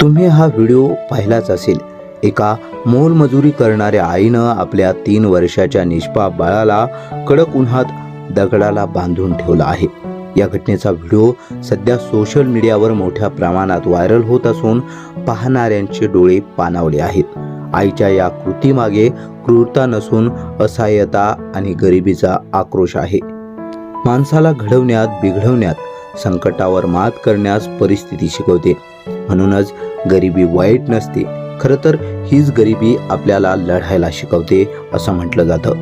तुम्ही हा व्हिडिओ पाहिलाच असेल. एका मोलमजुरी करणाऱ्या आईनं आपल्या तीन वर्षाच्या निष्पाप बाळाला कडक उन्हात दगडाला बांधून ठेवला आहे. या घटनेचा व्हिडिओ सध्या सोशल मीडियावर मोठ्या प्रमाणात व्हायरल होत असून पाहणाऱ्यांचे डोळे पाणावले आहेत. आईच्या या कृतीमागे क्रूरता नसून असहाय्यता आणि गरिबीचा आक्रोश आहे. माणसाला घडवण्यात बिघडवण्यात संकटावर मात करण्यास परिस्थिती शिकवते. म्हणूनच गरिबी वाईट नसते. खरं तर हीच गरिबी आपल्याला लढायला शिकवते असं म्हटलं जातं.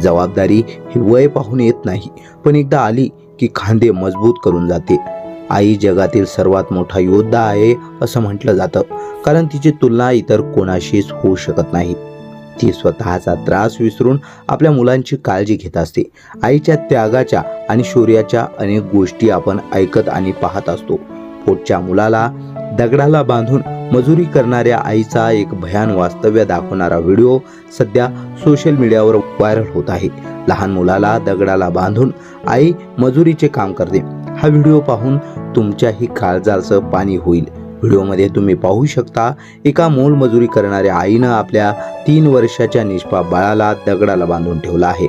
जबाबदारी ही वय पाहून येत नाही पण एकदा आली की खांदे मजबूत करून जाते. आई जगातील सर्वात मोठा योद्धा आहे असं म्हटलं जातं. कारण तिची तुलना इतर कोणाशीच होऊ शकत नाही. ती स्वतःचा त्रास विसरून आपल्या मुलांची काळजी घेत असते. आईच्या त्यागाच्या आणि शौर्याच्या अनेक गोष्टी आपण ऐकत आणि पाहत असतो. पोटच्या मुलाला दगडाला बांधून मजुरी करणाऱ्या आईचा एक भयान वास्तव्य दाखवणारा व्हिडिओ सध्या सोशल मीडियावर व्हायरल होत आहे. लहान मुलाला दगडाला बांधून आई मजुरीचे काम करते. हा व्हिडिओ पाहून तुमच्याही काळजाचं पाणी होईल. व्हिडिओमध्ये तुम्ही पाहू शकता एका मोलमजुरी करणाऱ्या आईनं आपल्या तीन वर्षाच्या निष्पाप बाळाला दगडाला बांधून ठेवला आहे.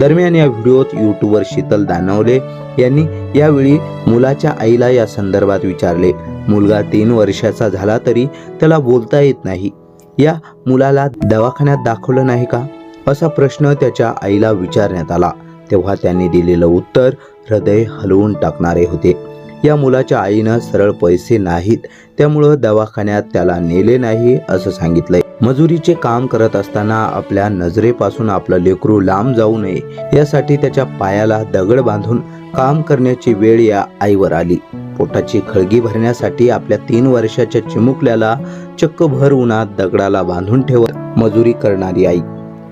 दरम्यान या व्हिडिओत यूट्यूबवर शीतल दानवले यांनी यावेळी मुलाच्या आईला या संदर्भात विचारले. मुलगा तीन वर्षाचा झाला तरी त्याला बोलता येत नाही. या मुलाला दवाखान्यात दाखवलं नाही का? असा प्रश्न त्याच्या आईला विचारण्यात आला. तेव्हा त्यांनी दिलेलं उत्तर हृदय हलवून टाकणारे होते. या मुलाच्या आईनं सरळ पैसे नाहीत. त्यामुळं दवाखान्यात त्याला नेले नाही असं सांगितलंय. मजुरीचे काम करत असताना आपल्या नजरेपासून आपलं लेकरू लांब जाऊ नये. यासाठी त्याच्या पायाला दगड बांधून काम करण्याची वेळ या आईवर आली. पोटाची खळगी भरण्यासाठी आपल्या तीन वर्षाच्या चिमुकल्याला चक्कभर उन्हात दगडाला बांधून ठेवत मजुरी करणारी आई.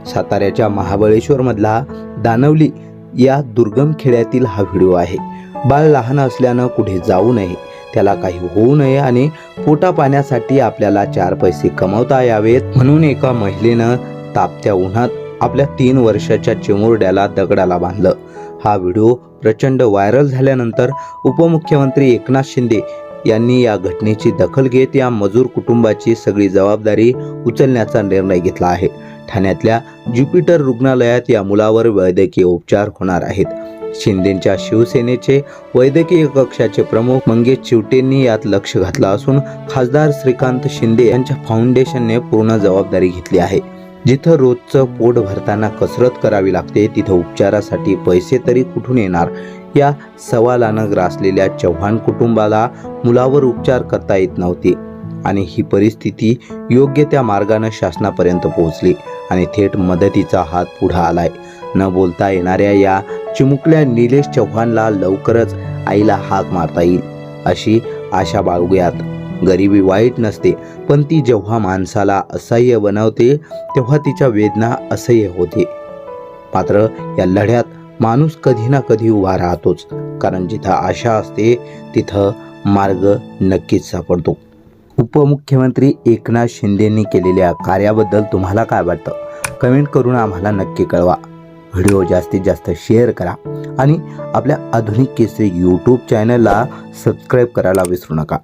साताऱ्याच्या महाबळेश्वर मधला दानवली या दुर्गम खेड्यातील हा व्हिडिओ आहे. बाळ लहान असल्यानं कुठे जाऊ नये त्याला काही होऊ नये आणि पोटा पाण्यासाठी आपल्याला चार पैसे कमवता यावेत म्हणून एका महिलेनं तापत्या उन्हात आपल्या तीन वर्षाच्या चिमुरड्याला दगडाला बांधलं. हा व्हिडिओ प्रचंड व्हायरल झाल्यानंतर उपमुख्यमंत्री एकनाथ शिंदे यांनी या घटनेची दखल घेत या मजूर कुटुंबाची सगळी जबाबदारी उचलण्याचा निर्णय घेतला आहे. ठाण्यातल्या ज्युपिटर रुग्णालयात या मुलावर वैद्यकीय उपचार होणार आहेत. शिंदेच्या शिवसेनेचे वैद्यकीय कक्षाचे प्रमुख मंगेश चिवटेंनी यात लक्ष घातलं असून खासदार श्रीकांत शिंदे यांच्या फाउंडेशनने पूर्ण जबाबदारी घेतली आहे. जिथं रोजचं पोट भरताना कसरत करावी लागते तिथं उपचारासाठी पैसे तरी कुठून येणार? या सवालानं ग्रासलेल्या चव्हाण कुटुंबाला मुलावर उपचार करता येत नव्हते आणि ही परिस्थिती योग्य त्या मार्गानं शासनापर्यंत पोहोचली आणि थेट मदतीचा हात पुढे आलाय. न बोलता येणाऱ्या या चिमुकल्या निलेश चव्हाणला लवकरच आईला हाक मारता येईल अशी आशा बाळगूयात. गरिबी वाईट नसते पण ती जेव्हा माणसाला असह्य बनवते तेव्हा तिच्या वेदना असह्य होते. मात्र या लढ्यात माणूस कधी ना कधी उभा राहतोच कारण जिथं आशा असते तिथं मार्ग नक्कीच सापडतो. उपमुख्यमंत्री एकनाथ शिंदेंनी केलेल्या कार्याबद्दल तुम्हाला काय वाटतं? कमेंट करून आम्हाला नक्की कळवा. व्हिडिओ जास्तीत जास्त शेअर करा आणि आपल्या आधुनिक केसरी यूट्यूब चॅनलला सबस्क्राईब करायला विसरू नका.